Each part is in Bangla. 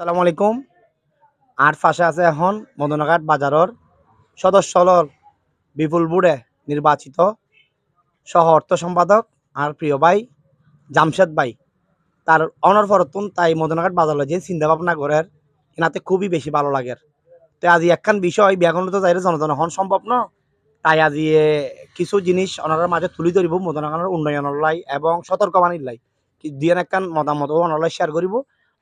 সালামু আলাইকুম। আর পাশে আছে এখন মদনঘাট বাজারের সদস্যলর বিপুল বুড়ে নির্বাচিত সহ অর্থ সম্পাদক আর প্রিয় ভাই জামশেদ ভাই। তার অনর ফরতুন তাই মদনাঘাট বাজারে যে চিন্তা ভাবনা করার এনাতে খুবই বেশি ভালো লাগে। তো আজি একখান বিষয় ব্যাকরণ তো যাইলে জনজন হন সম্ভব ন? তাই আজি কিছু জিনিস ওনার মাঝে তুলি ধরিব মদনঘাটের উন্নয়নের লাই এবং সতর্কবাণীর লাই দিয়ে একখান মতামত ওনারা শেয়ার করিব।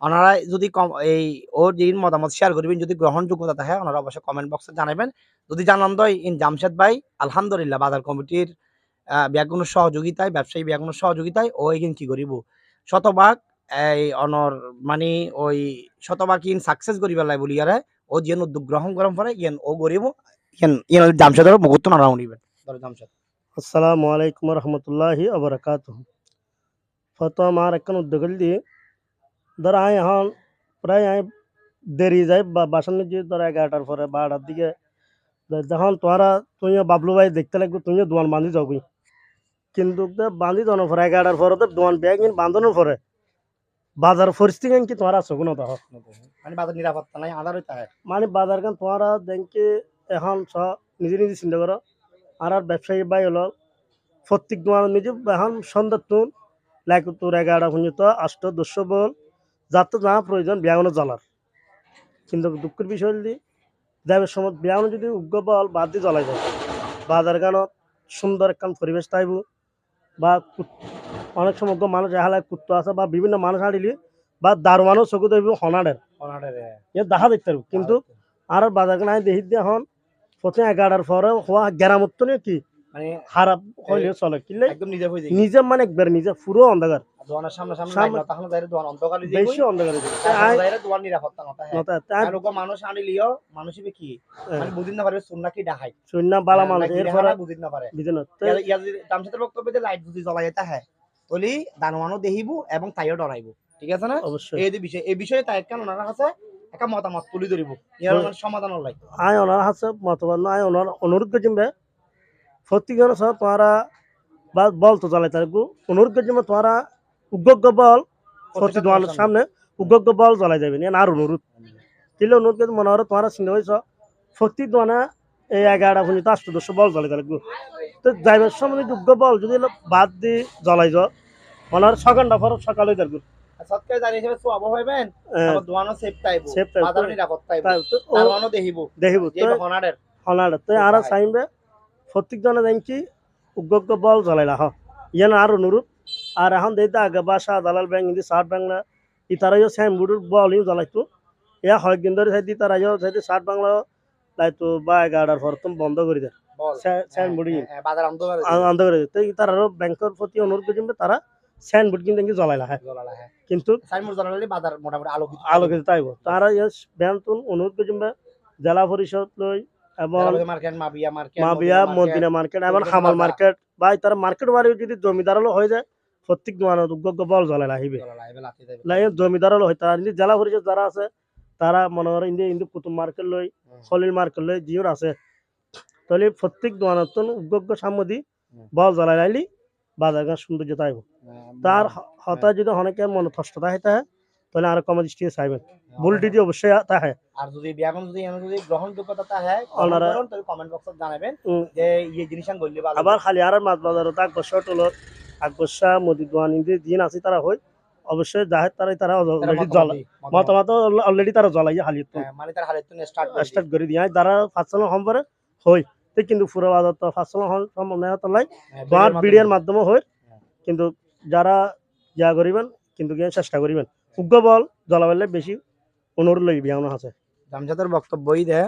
ওনারা যদি কম, এই ওর যে মতামত শেয়ার করবেন, যদি গ্রহণযোগ্যতা থাকে, ওনারা অবশ্যই কমেন্ট বক্সে জানাবেন। যদি জানান দয়, ইন জামশেদ ভাই, আলহামদুলিল্লাহ, বাজার কমিটির ব্যাগুনের সহযোগিতায়, ব্যবসায়ী ব্যাগুনের সহযোগিতায়, ও এগিন কি করিব? শতভাগ, এই অনর মানে ওই শতভাগ ইন সাকসেস করিব লাই বলি ইয়ারে ও যেন উদ্যোগ গ্রহণ করার পরে, ইয়েন ও করিব ইয়েন ইয়েন জামশেদের মুহূর্ত নারা উনিবেন। জামশেদ। আসসালামু আলাইকুম রহমতুল্লাহি আবরকাত ফতো আমার এখন উদ্যোগ দিয়ে ধর আই এখন প্রায় আই দেরি যাই বা বাসন যে ধর এগারোটার পরে বারোটার দিকে। যখন তোমরা তুমিও বাবলু ভাই দেখতে লাগবে তুমিও দোয়ান বাঁধি যাবি। কিন্তু তো বাঁধি যাওয়ার পরে এগারোটার পরে তো দোয়ান ব্যাগ বাঁধানোর পরে বাজার পরিস্থিতি কি তোমার আছো কোনো তখন মানে বাজার নিরাপত্তা নাই আধার হইতে মানে বাজার কান তোমরা দেখি এখন স নিজে নিজে চিন্তা করো। আর আর ব্যবসায়ী বাই হলো প্রত্যেক তোমার নিজে এখন সন্ধ্যা তুন লাইক তোর এগারোটা পর্যন্ত আষ্ট দুশো বল। যার তো যা প্রয়োজন বিয়াগুনো জ্বালার। কিন্তু দুঃখের বিষয় হলি যাবে সময় বিয়াগুনো যদি উগ্র বল বাদ দিয়ে জ্বলাই যায় বাজার গানত সুন্দর একখান পরিবেশ তাইব বা অনেক সময় মানুষ এহালায় কুত্ত আছে বা বিভিন্ন মানুষ হাঁটিলি বা দারোয়ানও চকু দেখব হনাডের। ওনাদের এ দেখা দেখতে পারব কিন্তু আর বাজার নাই দেখি দিয়ে এখন প্রথমে এগারোটার পরে হওয়া গ্রামত্ব নিয়ে কি মানে খারাপ হইলে চলে একদম নিজে হয়ে যায়। নিজে মানে একবার নিজে পুরো অন্ধকার। দোয়ানের সামনে সামনে সামনে- লাইন তখন যাইরে দোয়ান অন্ধকার বেশি যাইবই অন্ধকার যায়। তারপর আই- যাইরে দোয়ান নিরাপত্তা নতা হ্যাঁ। নতা- তাই আর ওগো মানুষ আনিলিও মানুষ কি? বুঝিন না পারবে সুন্না কি ডাহাই? শূন্য বালা মানুষ এরপরে বুঝিন না পারে। বুঝে ইয়া- যদি যে লাইট যেতে হ্যাঁ। তলি এবং তাইও ডরাইব ঠিক আছে না? অবশ্যই। এই বিষয় এই বিষয়ে তাই কেন ওনার কাছে একটা মতামত তুলি ধরিব। ইয়ার। মানে সমাধান আয় ওনার আয় ওনার অনুরোধ করছিবে প্রত্যেকের সব তোমরা বা বল তো জ্বালাই তার। অনুরোধ করছিবে তোমরা উগ্র বল প্রতি দোকানের সামনে উগ্র বল জ্বালাই যাবে না আর অনুরোধ। কিলে অনুরোধ করছি মনে হয় তোমরা চিন্তা হয়েছ প্রতি দোকানে এই এগারোটা পর্যন্ত আষ্ট দশশো বল জ্বালাই তার। তো যাইবার সময় যদি উগ্র বল যদি বাদ দিয়ে জ্বালাই যাও মনে হয় সকালে তার সৎকারে দাঁড়িয়ে হিসেবে সোয়াব হইবেন আবার দোয়ানও সেফ টাইব Safe টাইব। বাজার নিরাপদ টাইব তো দানওয়ানও দেখিব তো তো আর চাইবে প্রত্যেক জনে দেখছি উগ্র বল জ্বালাইলা হ। ইয়ান আর অনুরূপ আর এখন দেখতে আগে বাসা দালাল ব্যাংক ইন্দি সার বাংলা ই তারাইও সাইন বুডুর বল ইউ জ্বালাইতো। ইয়া কয়েকদিন ধরে সাইদি তারাইও সাইদি সার বাংলা লাইতো বা এগারোটার পর তুমি বন্ধ করে দেয়। হ্যাঁ, করে তো তারারও ব্যাংকের প্রতি অনুরোধ তারা কিন্তু দেখি জ্বালাইলা হ্যাঁ। হ্যাঁ। কিন্তু আলোকিত। তাইব তারা অনুরোধ করছে জেলা পরিষদ লই এবং মার্কেট মাবিয়া মার্কেট মদিনা মার্কেট এবং হামাল। মার্কেট বা তারা মার্কেট বাড়ি যদি জমিদার হয়ে যায় প্রত্যেক উগ্র বল জ্বলে আহিবে জমিদার হয় তারা ইন্দি জেলা পরিষদ যারা আছে তারা মনে করে ইন্দি ইন্দি কুতুব মার্কেট লই খলিল মার্কেট লই জিওর আছে। তাহলে প্রত্যেক দোকানত উগ্র সামদি হুম। বল জ্বালাই লাইলি বাজার সৌন্দর্য তাইব তার হতায় যদি অনেকের মনে হইতে হয় তাহলে আর কম দৃষ্টি চাইবেন। ভুল দিদি অবশ্যই তাহে আর যদি বিয়াগন যদি এমন যদি গ্রহণযোগ্যতা তা হয় তাহলে কমেন্ট বক্সে জানাবেন যে এই জিনিস আমি বললে ভালো আবার খালি আর মাছ বাজারত আকবর্ষা টলত আকবর্ষা মদি দোয়ান দিন আছে তারা হয় অবশ্যই জাহের তারাই তারা তারা অলরেডি মতামত জ্বলা দিই, মতামত। অলরেডি তারা জ্বলাই হালি হ্যাঁ, মানে তার হালে তুমি স্টার্ট স্টার্ট করে দিয়ে যারা ফাঁসল হম পারে হয়। তো কিন্তু পুরো বাজার তো হম সম্ভব নাই। তো লাই তোমার বিডিয়ার মাধ্যমে। হয়। হ্যাঁ। কিন্তু যারা যা করিবেন কিন্তু চেষ্টা করিবেন। উগ্র বল বেশি অনুরোধ লাগবে আমার আছে। জামজাদের বক্তব্যই দে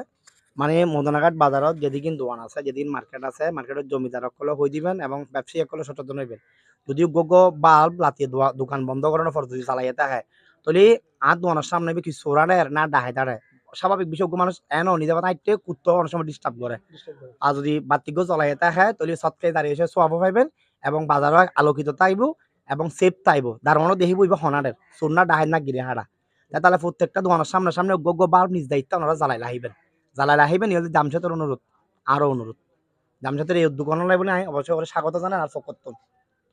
মানে মদনাঘাট বাজারত যেদিন দোকান আছে যেদিন মার্কেট আছে মার্কেটের জমিদার সকলে হয়ে দিবেন এবং ব্যবসায়ী সকলে সচেতন হইবেন। যদি গোগ বাল্ব দোয়া- দোকান বন্ধ করানোর পর যদি চালাই যেতে হয় তাহলে আর দোকানের সামনে কি চোরানের না ডাহে দাঁড়ায় স্বাভাবিক বিষয় মানুষ এন নিজে কথা আইতে কুত্তো অনেক সময় ডিস্টার্ব করে আর যদি বাতিগ্য চলাই যেতে হয় তাহলে সৎকে দাঁড়িয়ে এসে সোয়াব পাইবেন এবং বাজারও আলোকিত তাইব এবং সেফ তাইব। দারোয়ানও দেখিব ইবা হনারের সোনা ডাহের না গিরে হারা তাহলে প্রত্যেকটা দোকানের সামনে সামনে গগ্য বাল্ব নিজ দায়িত্ব ওনারা জ্বালাই লাহিবেন। জ্বালাই লাহিবেন ইহলে জামশেতের অনুরোধ, আরও অনুরোধ। জামশেতের এই দোকান বলে আমি অবশ্যই করে স্বাগত জানান আর ফকত্তন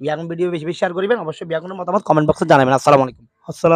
বিয়াগুন ভিডিও বেশি বেশি শেয়ার করবেন, অবশ্যই বিয়াগুনের মতামত কমেন্ট বক্সে জানাবেন। আসসালামু আলাইকুম। আসসালাম